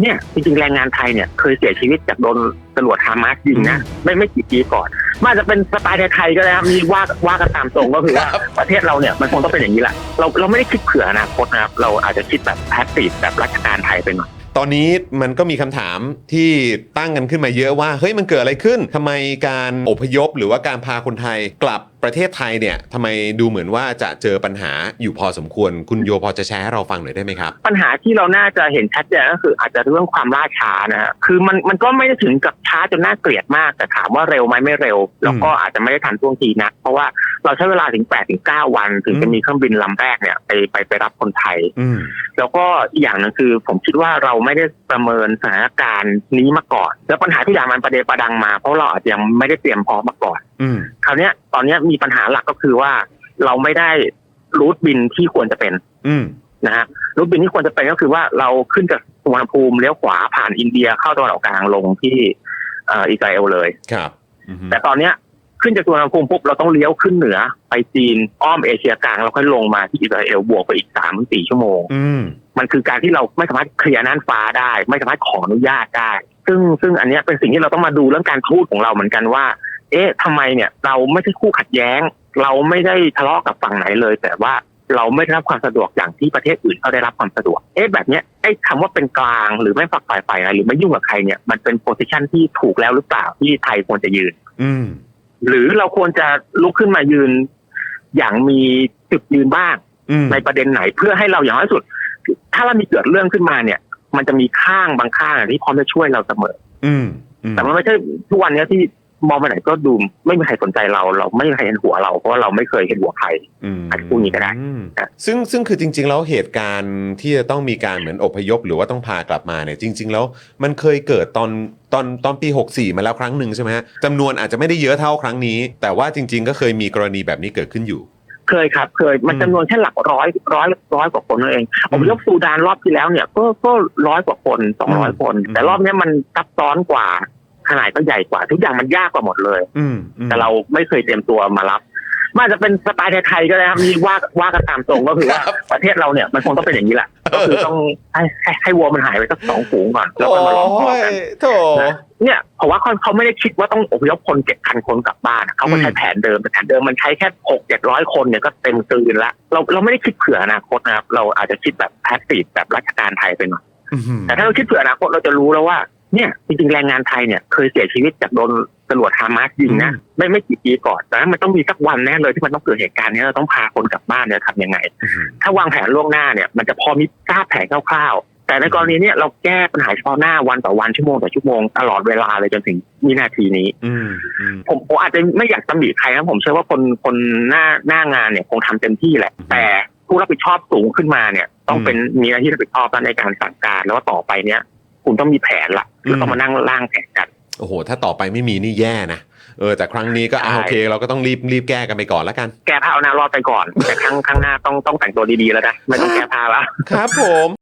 เนี่ยจริงๆแรงงานไทยเนี่ยเคยเสียชีวิตจากโดนตำรวจฮามาสยิงนะไม่ไม่กี่ปีก่อนมันอาจจะเป็นสไตล์ไทยๆก็ได้ครับมีว่าว่ากันตามตรงก็คือว่าครับประเทศเราเนี่ยมันคงต้องเป็นอย่างนี้แหละเราเราไม่ได้คิดเผื่ออนาคตนะครับเราอาจจะคิดแบบแพสซีฟแบบราชการไทยไปหน่อยตอนนี้มันก็มีคำถามที่ตั้งกันขึ้นมาเยอะว่าเฮ้ยมันเกิดอะไรขึ้นทำไมการอพยพหรือว่าการพาคนไทยกลับประเทศไทยเนี่ยทำไมดูเหมือนว่าจะเจอปัญหาอยู่พอสมควร คุณโยพอจะแชร์ให้เราฟังหน่อยได้ไหมครับ ปัญหาที่เราน่าจะเห็นชัดเจนก็คืออาจจะเรื่องความล่าช้านะฮะคือมันมันก็ไม่ได้ถึงกับช้าจนน่าเกลียดมากแต่ถามว่าเร็วไหมไม่เร็ว แล้วก็อาจจะไม่ได้ทันท่วงทีนัก เพราะว่าเราใช้เวลาถึง8ปถึงเวัน ถึงอืมจะมีเครื่องบินลำแรกเนี่ยไปไปไปรับคนไทยอืมแล้วก็อีกอย่างหนึงคือผมคิดว่าเราไม่ได้ประเมินสถานการณ์นี้มาก่อน แล้วปัญหาทุกอย่างมันประเดประดังมา เพราะเราอาจจะยังไม่ได้เตรียมพร้อมมาก่อน อืมคราวเนี้ย ตอนเนี้ยมีปัญหาหลักก็คือว่า เราไม่ได้รูทบินที่ควรจะเป็น อืมนะฮะรูทบินที่ควรจะเป็นก็คือว่าเราขึ้นจากสุวรรณภูมิเลี้ยวขวาผ่านอินเดียเข้าตะวันออกกลางลงที่เอ่ออิสราเอลเลย ครับอืมแต่ตอนเนี้ยขึ้นจากสุวรรณภูมิปุ๊บเราต้องเลี้ยวขึ้นเหนือ ไปจีนอ้อมเอเชียกลางแล้วค่อยลงมาที่อิสราเอลบวกไปอีกสามถึงสี่ชั่วโมงอืมมันคือการที่เราไม่สามารถเคลียร์น่านฟ้าได้ ไม่สามารถขออนุญาตได้ ซึ่งซึ่งอันเนี้ยเป็นสิ่งที่เราต้องมาดูเรื่องการทูตของเราเหมือนกันว่า เอ๊ะทำไมเนี่ย เราไม่ใช่คู่ขัดแย้ง เราไม่ได้ทะเลาะกับฝั่งไหนเลย แต่ว่าเราไม่ได้รับความสะดวกอย่างที่ประเทศอื่นเขาได้รับความสะดวก เอ๊ะแบบเนี้ยไอ้คำว่าเป็นกลางหรือไม่ฝักฝ่ายฝ่ายอะไรหรือไม่ยุ่งกับใครเนี่ยมันเป็นโพสิชันที่ถูกแล้วหรือเปล่าที่ไทยควรจะยืน อืม หรือเราควรจะลุกขึ้นมายืน อย่างมีจุดยืนบ้างอืมในประเด็นไหนเพื่อให้เราอย่างน้อยที่สุด ถ้าเรามีเกิดเรื่องขึ้นมาเนี่ย มันจะมีข้างบางข้างที่พร้อมจะช่วยเราเสมอ อืมอืมแต่มันไม่ใช่ทุกวันเนี้ยที่ มองไปไหนก็ดูไม่มีใครสนใจเรา เราไม่มีใครเห็นหัวเราเพราะว่าเราไม่เคยเห็นหัวใครอืมอาจจะพูดอย่างนี้ก็ได้อืมนะซึ่งซึ่งคือจริง ๆ แล้วเหตุการณ์ที่จะต้องมีการเหมือนอพยพหรือว่าต้องพากลับมาเนี่ยจริง ๆ แล้วมันเคยเกิดตอนตอนตอนปี 64 มาแล้วครั้งหนึ่งใช่ไหมฮะจำนวนอาจจะไม่ได้เยอะเท่าครั้งนี้ แต่ว่าจริง ๆ ก็เคยมีกรณีแบบนี้เกิดขึ้นอยู่ เคยครับ เคยมันอืมจำนวนแค่หลักร้อยร้อยร้อยกว่าคนนั่นเองอือมพยพซูดานรอบที่แล้วเนี่ยก็ก็ร้อยกว่าคนสองร้อยคนอืมแต่รอบเนี้ยมันซับซ้อนกว่า ขนาดก็ใหญ่กว่า ทุกอย่างมันยากกว่าหมดเลย อืมอืมแต่เราไม่เคยเตรียมตัวมารับมันอาจจะเป็นสไตล์ไทยๆก็ได้ครับมีว่าว่ากันตามตรงก็คือว่าประเทศเราเนี่ยมันคงต้องเป็นอย่างนี้แหละก็คือต้องให้ให้ให้วัวมันหายไปสักสองฝูงก่อนแล้วโอ้ก็มาล้อมคอกันยโถนะเนี่ยเพราะว่าเขาเขาไม่ได้คิดว่าต้องอพยพคนเจ็ดพันคนกลับบ้านอะเขาก็ใช้อืมแผนเดิมแต่แผนเดิมมันใช้แค่หกเจ็ดร้อยคนเนี่ยก็เต็มตื่นละเราเราไม่ได้คิดเผื่ออนาคตนะครับเราอาจจะคิดแบบแพสซีฟแบบราชการไทยไปหน่อยอื้อหือแต่ถ้าเราคิดเผื่ออนาคตเราจะรู้แล้วว่า เนี่ยจริงๆแรงงานไทยเนี่ยเคยเสียชีวิตจากโดนตำรวจฮามาสยิงนะไม่ไม่กี่ปีก่อนแต่มันต้องมีสักวันแน่เลยที่มันต้องเกิดเหตุการณ์นี้เราต้องพาคนกลับบ้านเนี่ยทำยังไงอื้อหือถ้าวางแผนล่วงหน้าเนี่ยมันจะพอมีทราบแผนคร่าวๆ แต่ในกรณีเนี้ยเราแก้ปัญหาเฉพาะหน้าวันต่อวันชั่วโมงต่อชั่วโมงตลอดเวลาเลยจนถึงวินาทีนี้อืมอืมผมผมอาจจะไม่อยากตำหนิใครนะผมเชื่อว่าคนคนหน้าหน้างานเนี่ยคงทำเต็มที่แหละอืมแต่ผู้รับผิดชอบสูงขึ้นมาเนี่ย ต้องอืมเป็นมีหน้าที่รับผิดชอบในการสั่งการแล้วว่าต่อไปเนี่ย คุณต้องมีแผนละ แล้วต้องอืมมานั่งร่างแผนกันโอ้โห ถ้าต่อไปไม่มีนี่แย่นะเออแต่ครั้งนี้ก็อะใช่โอเค เราก็ต้องรีบรีบแก้กันไปก่อนแล้วกัน แก้ผ้าเอาหน้ารอดไปก่อน แต่ครั้งข้างหน้าต้องต้องแต่งตัวดีๆแล้วนะไม่ต้องแก้ผ้าละครับผม